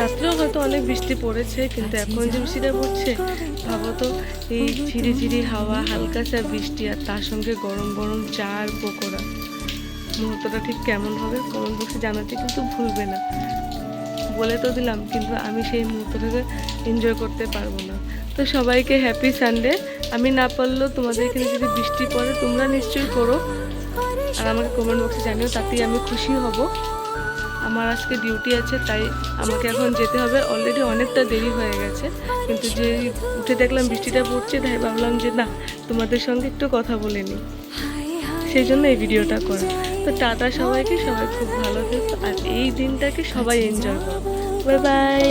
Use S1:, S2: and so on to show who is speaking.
S1: রাত্রেও হয়তো অনেক বৃষ্টি পড়েছে কিন্তু এখন যে বৃষ্টিটা পড়ছে ভাবো তো এই ঝিরি ঝিরি হাওয়া হালকা চা বৃষ্টি আর তার সঙ্গে গরম গরম চা আর পকোড়া। মুহূর্তটা ঠিক কেমন হবে কমেন্ট বক্সে জানাতে কিন্তু ভুলবে না। বলে তো দিলাম কিন্তু আমি সেই মুহূর্তটাকে এনজয় করতে পারব না। তো সবাইকে হ্যাপি সানডে আমি না পারলেও তোমাদের এখানে যদি বৃষ্টি পড়ে তোমরা নিশ্চয়ই করো। আর আমাকে কমেন্ট বক্সে জানিও তাতেই আমি খুশি হব। আমার আজকে ডিউটি আছে, তাই আমাকে এখন যেতে হবে। অলরেডি অনেকটা দেরি হয়ে গেছে, কিন্তু যে উঠে দেখলাম বৃষ্টিটা পড়ছে, তাই ভাবলাম যে না, তোমাদের সঙ্গে একটু কথা বলে নিই। সেই জন্য এই ভিডিওটা করে। তো টাটা সবাইকে, সবাই খুব ভালো থেকো, আর এই দিনটাকে সবাই এনজয় করো। Bye bye